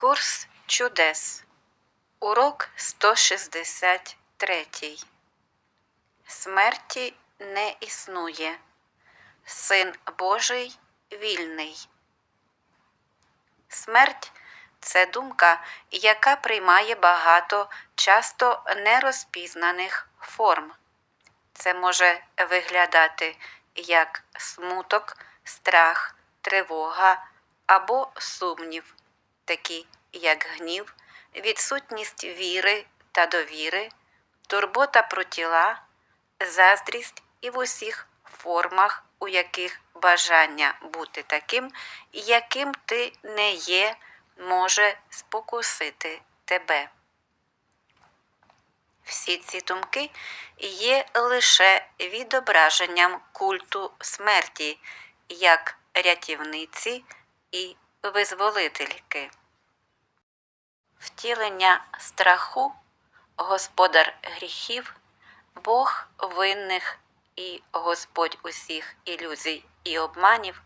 Курс чудес. Урок 163. Смерті не існує. Син Божий вільний. Смерть це думка, яка приймає багато часто нерозпізнаних форм. Це може виглядати як смуток, страх, тривога або сумнів, такі як гнів, відсутність віри та довіри, турбота про тіла, заздрість і в усіх формах, у яких бажання бути таким, яким ти не є, може спокусити тебе. Всі ці думки є лише відображенням культу смерті як рятівниці і визволительки. Втілення страху, господар гріхів, Бог винних і Господь усіх ілюзій і обманів,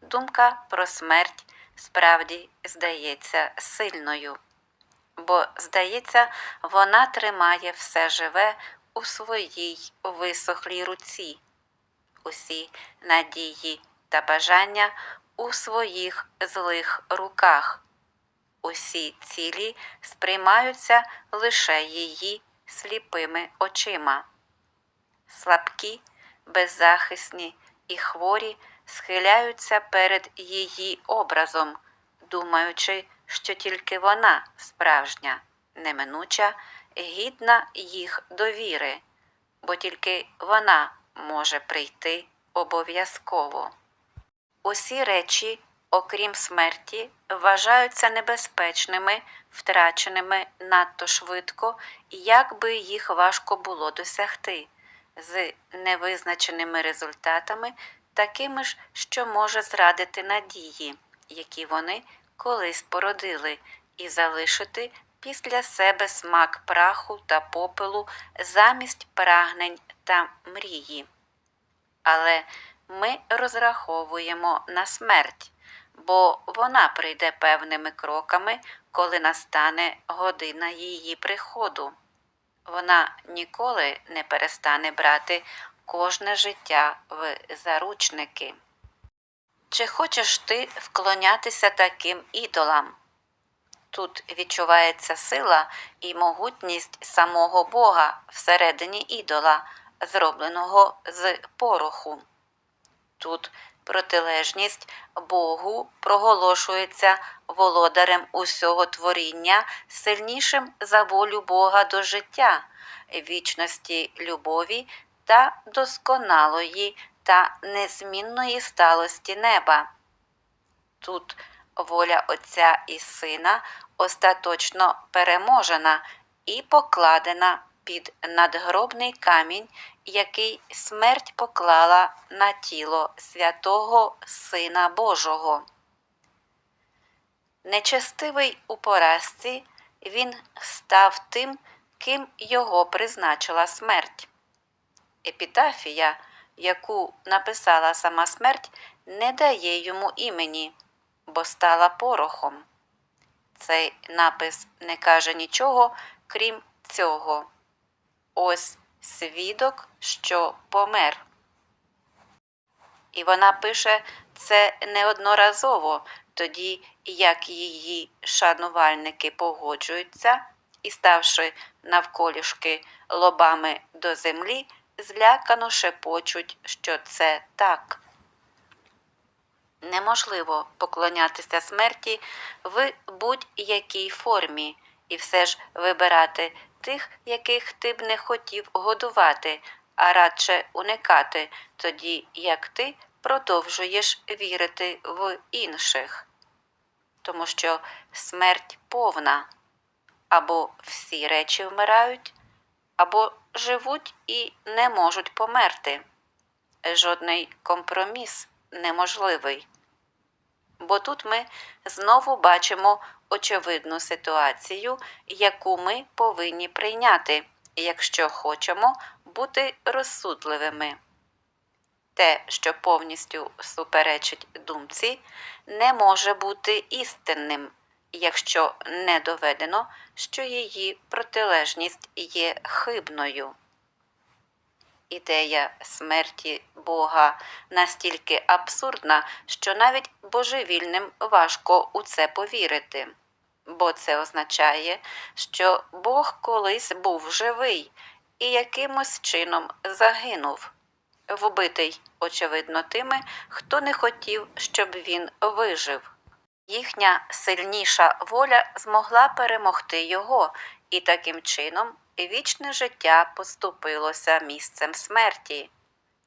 думка про смерть справді здається сильною бо, здається, вона тримає все живе у своїй висохлій руці, усі надії та бажання у своїх злих руках. Усі цілі сприймаються лише її сліпими очима. Слабкі, беззахисні і хворі схиляються перед її образом, думаючи, що тільки вона справжня, неминуча, гідна їх довіри, бо тільки вона може прийти обов'язково. Усі речі, окрім смерті, вважаються небезпечними, втраченими надто швидко, як би їх важко було досягти, з невизначеними результатами, такими ж, що може зрадити надії, які вони колись породили, і залишити після себе смак праху та попелу замість прагнень та мрії. Але ми розраховуємо на смерть, бо вона прийде певними кроками, коли настане година її приходу. Вона ніколи не перестане брати кожне життя в заручники. Чи хочеш ти вклонятися таким ідолам? Тут відчувається сила і могутність самого Бога всередині ідола, зробленого з пороху. Тут протилежність Богу проголошується володарем усього творіння, сильнішим за волю Бога до життя, вічності любові та досконалої та незмінної сталості неба. Тут воля Отця і Сина остаточно переможена і покладена під надгробний камінь, який смерть поклала на тіло святого Сина Божого. Нечестивий у поразці він став тим, ким його призначила смерть. Епітафія, яку написала сама смерть, не дає йому імені, бо стала порохом. Цей напис не каже нічого, крім цього. Ось свідок, що помер. І вона пише це неодноразово, тоді як її шанувальники погоджуються і, ставши навколішки лобами до землі, злякано шепочуть, що це так. Неможливо поклонятися смерті в будь-якій формі і все ж вибирати тих, яких ти б не хотів годувати, а радше уникати, тоді як ти продовжуєш вірити в інших. Тому що смерть повна або всі речі вмирають, або живуть і не можуть померти. Жодний компроміс неможливий. Бо тут ми знову бачимо очевидну ситуацію, яку ми повинні прийняти, якщо хочемо бути розсудливими. Те, що повністю суперечить думці, не може бути істинним, якщо не доведено, що її протилежність є хибною. Ідея смерті Бога настільки абсурдна, що навіть божевільним важко у це повірити, бо це означає, що Бог колись був живий і якимось чином загинув, вбитий, очевидно, тими, хто не хотів, щоб він вижив. Їхня сильніша воля змогла перемогти його, і таким чином вічне життя поступилося місцем смерті,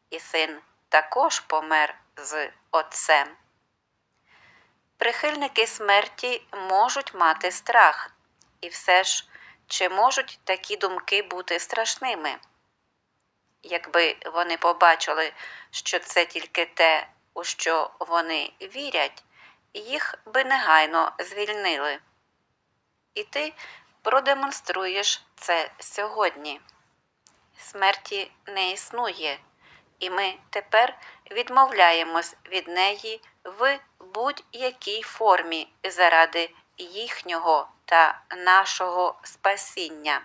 і син також помер з отцем. Прихильники смерті можуть мати страх, і все ж чи можуть такі думки бути страшними? Якби вони побачили, що це тільки те, у що вони вірять, їх би негайно звільнили. І ти продемонструєш це сьогодні. Смерті не існує, і ми тепер відмовляємось від неї в будь-якій формі заради їхнього та нашого спасіння.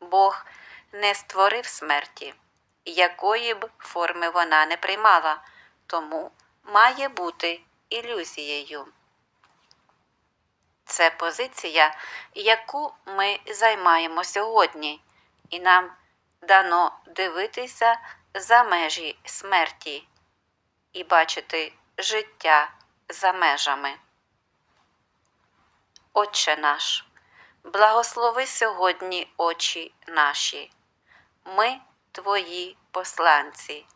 Бог не створив смерті, якої б форми вона не приймала, тому має бути ілюзією. Це позиція, яку ми займаємо сьогодні, і нам дано дивитися за межі смерті і бачити життя за межами. Отче наш, благослови сьогодні очі наші. Ми Твої посланці,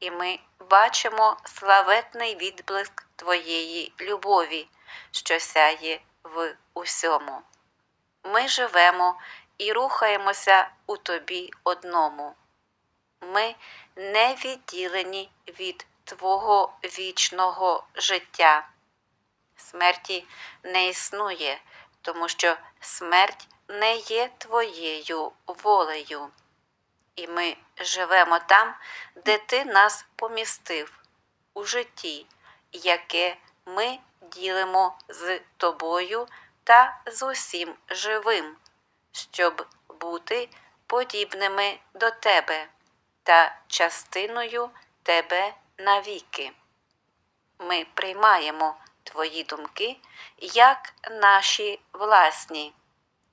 і ми бачимо славетний відблиск Твоєї любові, що сяє в усьому. Ми живемо і рухаємося у Тобі одному. Ми не відділені від Твого вічного життя. Смерті не існує, тому що смерть не є Твоєю волею. І ми живемо там, де Ти нас помістив, у житті, яке ми ділимо з тобою та з усім живим, щоб бути подібними до тебе та частиною тебе навіки. Ми приймаємо твої думки як наші власні,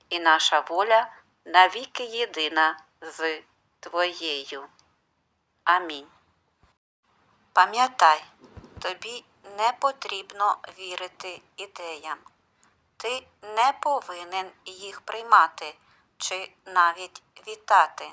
і наша воля навіки єдина з твоєю. Амінь. Пам'ятай, тобі не потрібно вірити ідеям. Ти не повинен їх приймати чи навіть вітати.